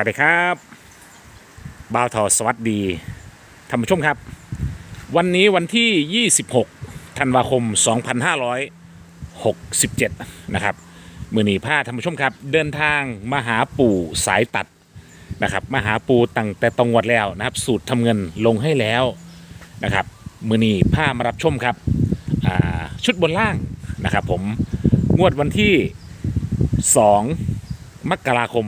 วัสดีครับบ่าวทอสวัสดีท่านผู้ชมครับ วันนี้วันที่ 26ธันวาคม 2567 นะครับมือหนีผ้าท่านผู้ชมครับ เดินทางมาหาปู่สายตัดนะครับมาหาปู่ตั้งแต่ตรงวัดแล้วนะครับ สูตรทำเงินลงให้แล้วนะครับมือหนีผ้ามารับชมครับชุดบนล่างนะครับ ผมงวดวันที่ 2มกราคม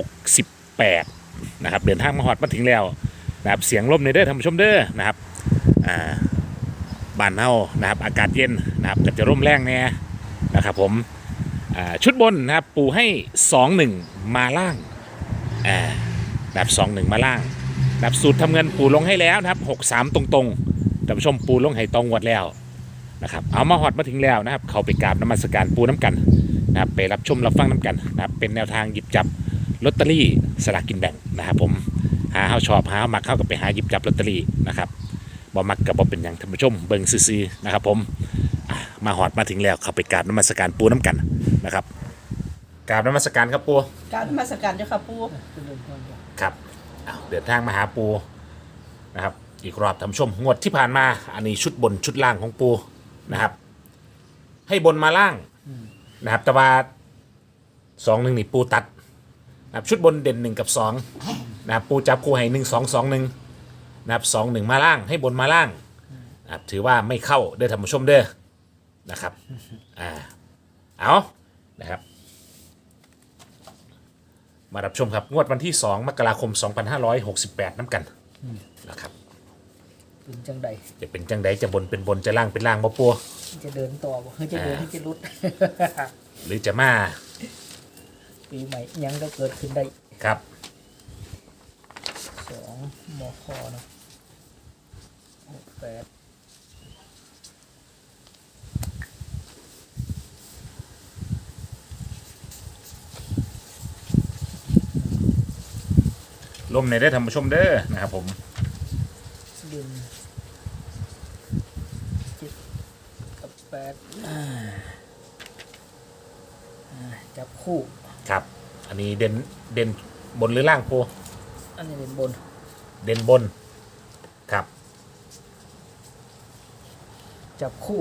68 นะครับ เดินทางมาฮอดมาถึงแล้วนะครับเสียงลมในเด้อท่านผู้ชมเด้อนะครับอ่าบ้านเฮานะครับ อากาศเย็นนะครับก็จะร่มแรงแน่นะครับผมชุดบนนะครับปูให้ 2-1 มาล่างอ่านะครับ2-1 มาล่างนะครับสูตรทำเงินปูลงให้แล้วนะครับ 6-3 ตรงๆท่านผู้ชมปูลงให้ตองวดแล้วนะครับเอามาฮอดมาถึงแล้วนะครับ เขาไปกราบน้ำมัสการปูน้ำกันนะครับไปรับชมรับฟังน้ำกันนะครับเป็นแนวทางหยิบจับ ลอตเตอรี่สลากกินแบ่งนะครับผมหาเฮาชอบหามักเข้ากับไปหาหยิบจับลอตเตอรี่นะครับบ่มักกับบ่เป็นอย่างท่านผู้ชมเบิ่งซื่อๆนะครับ ผมอะมาหอดมาถึงแล้วเข้าไปกราบน้ำมัสการปูน้ำกันนะครับกราบน้ำมัสการครับปูกรารนมาสการเจ้าค่ะปูครับอ้าวเดินทางมาหาปูนะครับ อีกรอบท่านผู้ชมงวดที่ผ่านมา อันนี้ชุดบนชุดล่างของปูนะครับ ให้บนมาล่างนะครับ แต่ว่าสองหนึ่งนี่ปูตัด นะครับชุดบนเด่นหนึ่งกับสองนะครับปูจับคู่ให้หนึ่งสองสองหนึ่งนะครับสองหนึ่งมาล่างให้บนมาล่างนะครับถือว่าไม่เข้าเด้อท่านผู้ชมเด้อนะครับอ่าเอานะครับ มารับชมครับงวดวันที่ 2 มกราคม 2568น้ำกันนะครับเป็นจังใดจะเป็นจังใดจะบนเป็นบนจะล่างเป็นล่างบ่ปัวจะเดินต่อบ่เฮ้ยจะเดินให้จะรุด หรือจะมา ปีใหม่ยังก็เกิดขึ้นได้ครับสองมอคอเนาะหกแปดลมในได้อท่านผู้ชมเด้อนะครับผมดินเจ็ดกับแปดอ่าอ่าจับคู่ ครับ อันนี้เด่นเด่นบนหรือล่างปูอันนี้เป็นบนเด่นบน ครับ จับคู่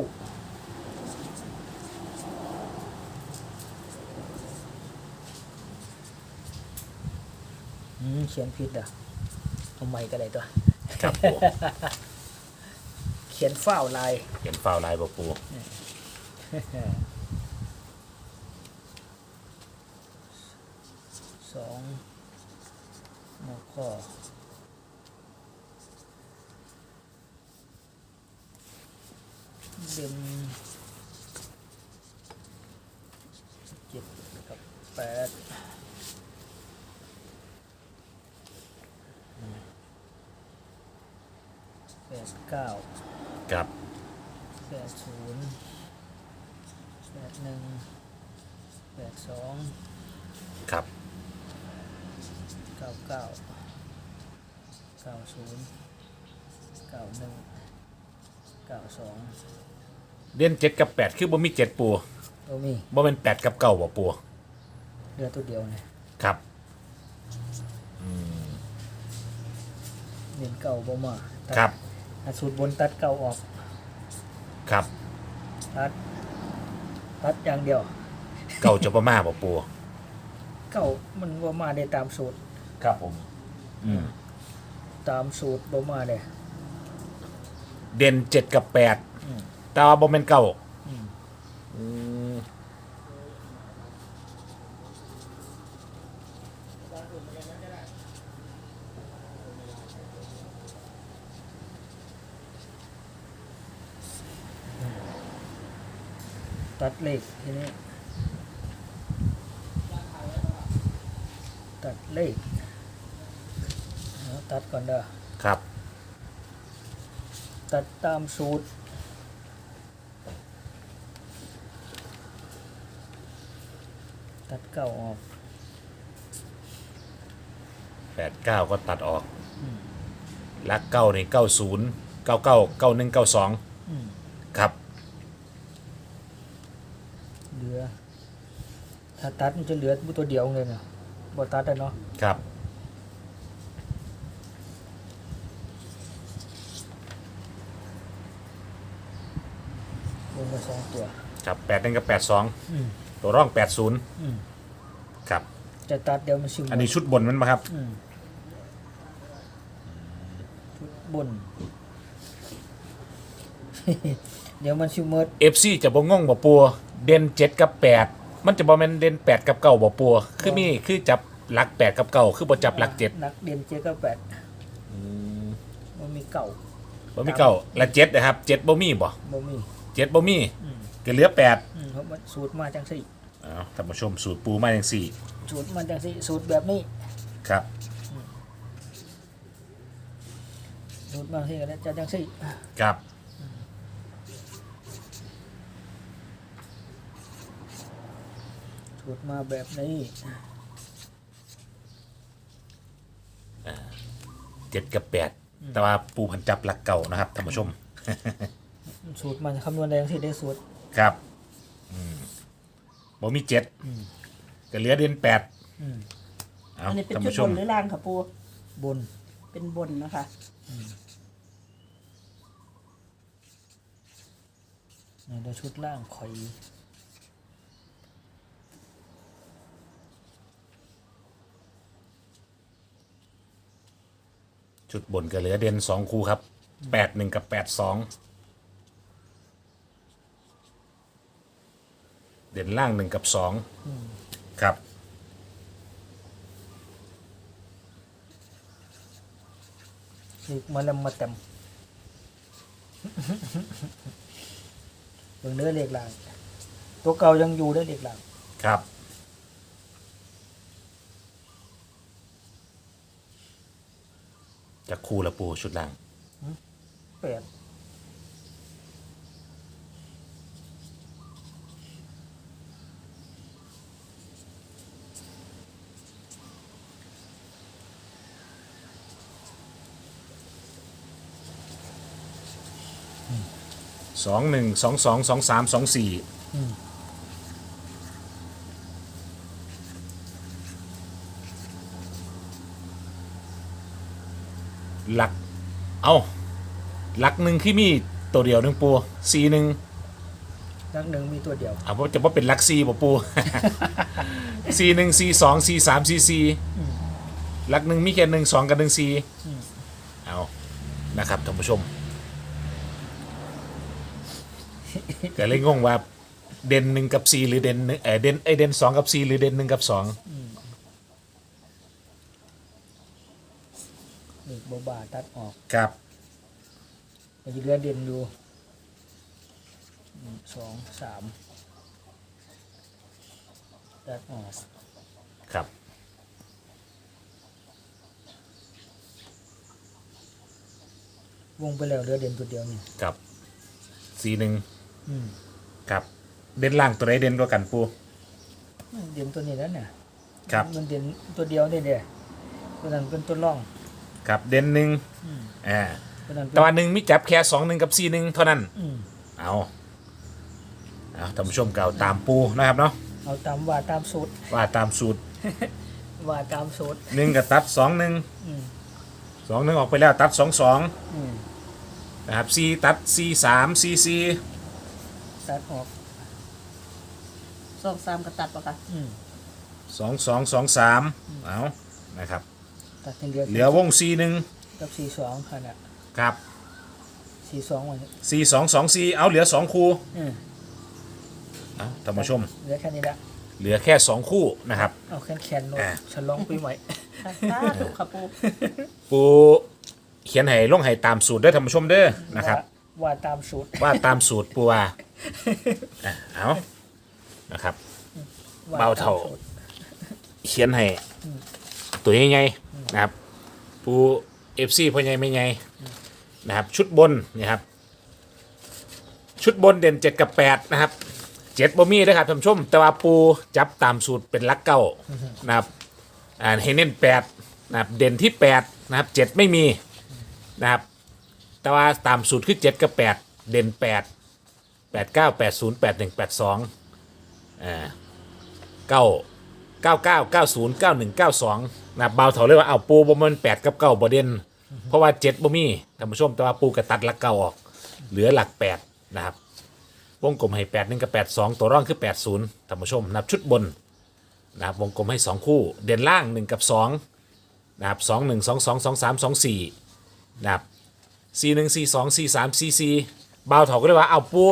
อืมเขียนผิดอะเอาใหม่ก็ได้ตัว ครับปู เขียนฝ้าวลาย เห็นฟาวลายบ่ปู สอง มอข้อเดือนเจ็ดกับแปดแปดเก้าครับแปดศูนย์แปดหนึ่งแปดสองครับเก้าเก้า เก้าศูนย์เก้าหนึ่งเก้าสองเด่นเจ็ดกับแปดคือบ่มีเจ็ดปูตัวมีบ่เป็นแปดกับเก้าบ่ปูเรือตัวเดียวเนี่ยครับเน้นเก่าบ่มาตัดครับอะสูตรบนตัดเก่าออกครับตัดตัดอย่างเดียว เก้าจะบ่มาบ่ปูเก่ามันบ่มาได้ตามสูตรครับผม อืม ตามสูตรบ่มาเลยเด่นเจ็ดกับแปดอืมแต่ว่าบ่เป็นเก้าอืมอืมตัดเลขทีนี้ตัดเลขเอา ตัดก่อนเด้อครับ ตัดตามสูตร ตัดเก่าออกแปดเก้าก็ตัดออกลักเก้าในเก้าศูนย์เก้าเก้าเก้าหนึ่งเก้าสองอืมครับ เหลือ ถ้าตัดมันจะเหลือตัวเดียวเลยนะบตัดอะเนาะ ครับ ลงมาสองตัวครับแปดหนึ่งกับแปดสองอืมตัวร่องแปดศูนย์อืมครับ จะตัดเดี๋ยวมันชิมอันนี้ชุดบนมันมาครับ อืมชุดบน เดี๋ยวมันชิมเมดเอฟซีจะบ่งงบ่ปัวเด่นเจ็ดกับแปดมันจะบ่แม่นเด่นแปดกับเก้าบ่ปัวคือมีคือจับหลักแปดกับเก้าคือบ่จับหลักเจ็ดนักเรียนเจ็ดกับแปดมันมีเก่าบ่มีเก้าและเจ็ดนะครับเจ็ดบ่มีบ่บ่มี เจ็ดบ่มีอืมก็เหลือแปดอืมเพราะมันสูตรมาจังสี่อ้าวท่านผู้ชมสูตรปูมาอย่างสี่สูตรมาจังสี่ สูตรแบบนี้ ครับ สูตรมาที่กันจะจังสี่ครับสูตรมาแบบนี้เจ็ดกับแปดแต่ว่าปูพันจับหลักเก่านะครับท่านผู้ชม สูตรมันคำนวณได้จังสี่ได้สูตร ครับอืมบ่มีเจ็ดอืม ก็เหลือเด่นแปดอืมเอาอันนี้เป็นท่านชุดผู้ชบม นหรือล่างค่ะปู บนเป็นบนนะคะนี่เดี๋ยวชุดล่างคอยชุดบนก็เหลือเด่นสองคู่ครับแปดหนึ่งกับแปดสอง เด่นล่างหนึ่งกับสองครับนี่มาแล้วมาเต็มเบิ่งเนื้อเล็กลางตัวเก่ายังอยู่เด้อเล็กลางครับ จะคู่ละปูชุดล่างแปด สองหนึ่งสองสองสองสามสองสี่อืม หลัก เอาหลักหนึ่งที่มีตัวเดียวหนึ่งปูสี่หนึ่งนักหนึ่งมีตัวเดียว เอาว่าจะว่าเป็นหลักสี่ป่ะปู สี่หนึ่งสี่สองสี่สามสี่สี่หลักหนึ่งมีแค่หนึ่งสองกับหนึ่งสี่อืม เอานะครับท่านผู้ชม ก็เลยงงว่าเด่นหนึ่งกับสี่หรือเด่นหนึ่งเออเด่นไอยเด่นสองกับสี่หรือเด่นหนึ่งกับสองเด็กบบาตัดออกครับ มันจะเหลือเด่นอยู่หนึ่งสองสามตัดออกครับวงไปแล้วเหลือเด่นตัวเดียวนี่กับสี่หนึ่ง อืมครับ เด่นล่างตัวไหนเด่นกว่ากันปูเด่นตัวนี้แล้วเนี่ยครับ มันเด่นตัวเดียวนี่เดียตัวนั้นเป็นตัวร่องครับเด่นหนึ่งอืมอ่าตัวนั้นเป็นแต่ว่าหนึ่งมีจับแค่สองหนึ่งกับสี่หนึ่งเท่านั้น อืมเอาเอาท่านผู้ชมเก่าตามปูนะครับเนาะเอาตามว่าตามสูตรว่าตามสูตรว่าตามสูตรหนึ่งกับตัดสองหนึ่งอืมสองหนึ่งออกไปแล้วตัดสองสองอืมนะครับสี่ตัดสี่สามสี่สี่ ตัดออกสองสามกระตัดปะคะอืมสองสองสองสามเอานะครับ ตัดให้เหลือเหลือวงสี่หนึ่งกับสี่สองขนาดครับสี่สองวันนี้สี่สองสองสี่เอาเหลือสองคู่อืมเอาท่านผู้ชม เหลือแค่นี้ละเหลือแค่สองคู่นะครับ เอาแค่แคนโนอ่าฉลองปีใหม่ค่ะถูกค่ะปูปูเขียนให้ลงให้ตามสูตรเด้อท่านผู้ชมเด้อนะครับ ว่าว่าตามสูตรว่าตามสูตรปูว่า อะเอานะครับว่เบาเท่าตมสูตรเขียนให้ตัวใหญ่ๆนะครับ ปูเอฟซีพ่อใหญ่ไม่ใหญ่นะครับ ชุดบนนี่ครับ ชุดบนเด่นเจ็ดกับแปดนะครับเจ็ดบ่มีนะครับท่านผู้ชม แต่ว่าปูจับตามสูตรเป็นหลักเก้านะครับอ่าให้เน้นแปดนะครับเด่นที่แปดนะครับเจ็ดไม่มีนะครับ แต่ว่าตามสูตรคือเจ็ดกับแปดเด่นแปด แปดเก้าแปดศูนย์แปดหนึ่งแปดสองอ่าเก้าเก้าเก้าเก้าศูนย์เก้าหนึ่งเก้าสองนะเบาเถาเรียกว่าเอาปูบมันแปดกับเก้าบเด่นเพราะว่าเจ็ดบ่มีท่านผู้ชมแต่ว่าปูกระตัดหลักเก้าออก เหลือหลักแปดนะครับวงกลมให้แปดหนึ่งกับแปดสองตัวร่องคือแปดศูนย์ท่านผู้ชมนับชุดบนนะครับวงกลมให้สองคู่ เด่นล่างหนึ่งกับสองนะครับสองหนึ่งสองสองสองสามสองสี่นะครับสี่หนึ่งสี่สองสี่สามสี่สี่เบาเถาก็เลยกว่าเอาปู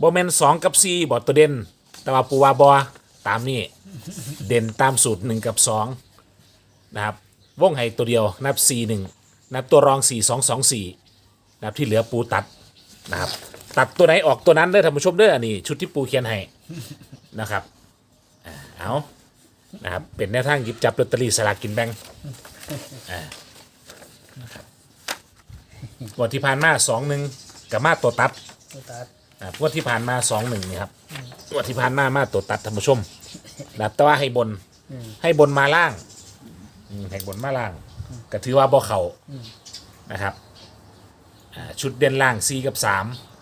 บอแมน2กับ4บอตัวเด่น แต่ว่าปูว่าบอตามนี่เด่นตามสูตร1กับ2นะครับวงให้ตัวเดียวนับ4 1นับตัวรอง4 2 2 4นะครับที่เหลือปูตัดนะครับตัดตัวไหนออกตัวนั้นเด้อท่านผู้ชมเด้ออันนี้ชุดที่ปูเขียนให้นะครับอ่าเอานะครับเป็นแนวทางหยิบจับลอตเตอรี่สลากกินแบ่งอ่านะครับงวันที่ผ่านมาสองหนึ่งกับมาตัวตัด ตัวตัด อ่างวดที่ผ่านมาสองหนึ่งนี่ครับงวดที่ผ่านมามาตัวตัดท่านผู้ชมนะครับแต่ว่าให้บนอืม ให้บนมาล่างอืมให้บนมาล่าง ก็ถือว่าบ่เขานะครับอ่าชุดเด่นล่าง4กับ3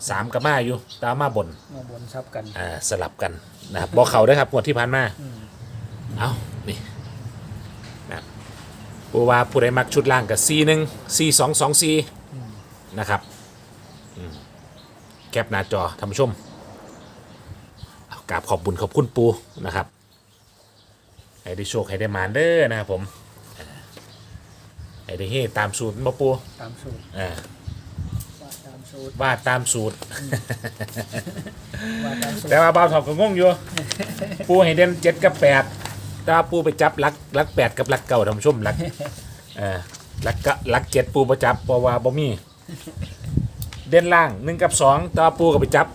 3กับมาอยู่แตามมาบน มาบนซับกัน อ่าสลับกันนะครับบ่เขาได้อครับงวดที่ผ่านมาเอานี่นะครับปูว่าผู้ใดมักชุดล่างกับ4 1 4 2 2 4นะครับอืม แคปหน้าจอท่านผู้ชมเอากราบขอบบุญขอบคุณปูนะครับให้ได้โชคให้ได้หมานเด้อนะครับผมอ่าให้ได้เฮตามสูตรมาปูตามสูตรอ่าว่าตามสูตรว่าตามสูตร ว่าตามสูตรแต่ว่าบ่าวถอกก็งงอยู่ ปูให้เด่นเจ็ดกับแปดแต่ว่าปูไปจับลักลักแปดกับลักเก่าท่านผู้ชมลักเอ่อลักกะลักเจ็ดปูประจับเพราะว่าบ่มี เด่นล่างหนึ่งกับสองต่ว่าปูก็ไปจับ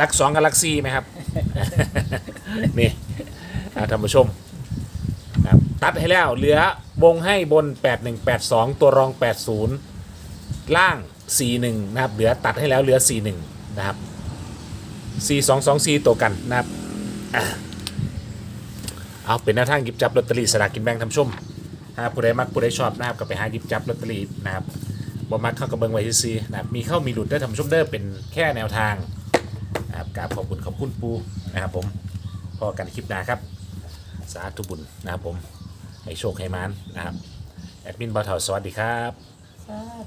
ลักสองกับลักสี่ไหมครับ นี่อ่าท่านผู้ชมครับตัดให้แล้วเหลือวงให้บน 8182 ตัวรอง 80 ล่าง 41 นะครับ เหลือตัดให้แล้วเหลือ 41 นะครับ 4 2 2 4 ตัวกันนะครับอเอาเป็นแนวทางหยิบจับลอตเตอรี่สลากกินแบ่งท่านผู้ชมถ้าผู้ใดมักผู้ใดชอบนะครับก็ไปหาหยิบจับลอตเตอรี่นะครับ บ่มักเข้ากับเบิงไว้ซีนะครับมีเข้ามีหลุดได้อท่านผู้ชมเด้อเป็นแค่แนวทางนะครับกราบขอบคุณขอบคุณปูนะครับผมพอกันคลิปหน้าครับ สาธุบุญนะครับผม ให้โชคให้มานนะครับ แอดมินบอทเทาสวัสดีครับ สาธุ